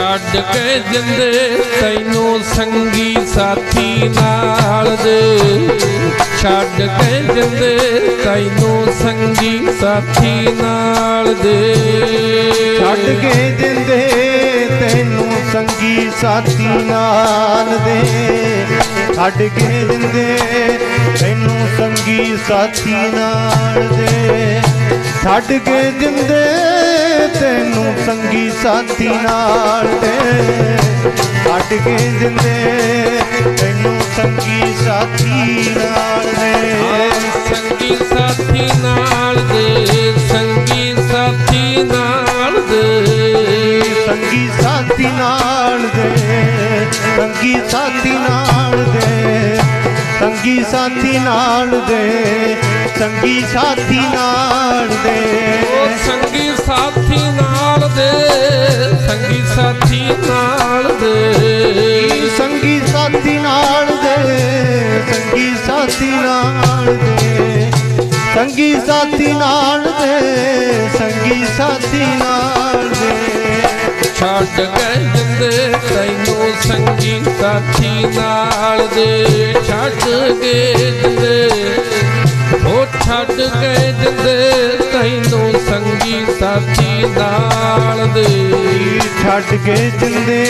ਛੱਡ ਕੇ ਜਿੰਦੇ, ਤੈਨੂੰ ਸੰਗੀ ਸਾਥੀ ਨਾਲ ਦੇ ਛੱਡ ਕੇ ਜਿੰਦੇ, ਤੈਨੂੰ ਸੰਗੀ ਸਾਥੀ ਨਾਲ ਦੇ ਛੱਡ ਕੇ ਦਿੰਦੇ ਤੈਨੂੰ ਸੰਗੀ ਸਾਥੀ ਨਾਲ ਦੇ ਛੱਡ ਕੇ ਦਿੰਦੇ ਤੈਨੂੰ ਸੰਗੀ ਸਾਥੀ ਨਾਲ ਦੇ ਛੱਡ ਕੇ ਦਿੰਦੇ ਤੈਨੂੰ ਸਾਥੀ ਨਾਲ ਦੇ ਛੱਡ ਕੇ ਦਿੰਦੇ ਤੈਨੂੰ ਸੰਗੀ ਸਾਥੀ ਨਾਲ ਦੇ ਸੰਗੀ ਸਾਥੀ ਨਾਲ ਦੇ ਸੰਗੀ ਸਾਥੀ ਨਾਲ ਦੇ ਸੰਗੀ ਸਾਥੀ ਨਾਲ ਦੇ ਸੰਗੀ ਸਾਥੀ ਨਾਲ ਦੇ ਸੰਗੀ ਸਾਥੀ ਨਾਲ ਦੇ ਸੰਗੀ ਸਾਥੀ ਨਾਲ ਦੇ ਸਾਥੀ ਨਾਲ ਦੇ। ਸੰਗੀ ਸਾਥੀ ਨਾਲ ਦੇ ਸੰਗੀ ਸਾਥੀ ਨਾਲ ਦੇ। ਸੰਗੀ ਸਾਥੀ ਨਾਲ ਦੇ ਸੰਗੀ ਸਾਥੀ ਨਾਲ ਦੇ। ਛੱਡ ਕੇ ਜਿੰਦੇ ਤੈਨੂੰ ਸੰਗੀ ਸਾਥੀ ਨਾਲ ਦੇ। ਛੱਡ ਕੇ ਜਿੰਦੇ ਉਹ ਛੱਡ ਕੇ ਜਿੰਦੇ ਤੈਨੂੰ ਸੰਗੀ ਸਾਥੀ ਨਾਲ ਦੇ। ਛੱਡ ਕੇ ਜਿੰਦੇ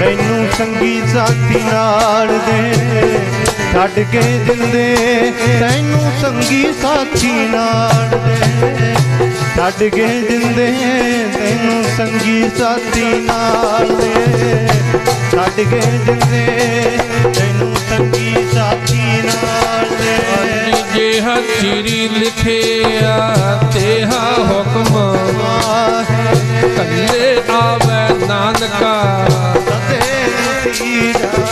ਤੈਨੂੰ ਸੰਗੀ ਸਾਥੀ ਨਾਲ ਦੇ। ਛੱਡ ਕੇ ਜਿੰਦੇ ਤੈਨੂੰ ਸੰਗੀ ਸਾਥੀ ਨਾਲ ਦੇ। ਛੱਡ ਕੇ ਜਿੰਦੇ ਤੈਨੂੰ ਸੰਗੀ ਸਾਥੀ ਨਾਲ ਦੇ। ਛੱਡ ਕੇ ਜਿੰਦੇ ਤੈਨੂੰ ਸੰਗੀ ਸਾਥੀ ਨਾਲ ਦੇ। ਜੇ ਹੱਥੀਰੀ ਲਿਖਿਆ ਤੇ ਹਾਂ ਨਾਨਕਾ ਸਤੇ ਤੀਰਾ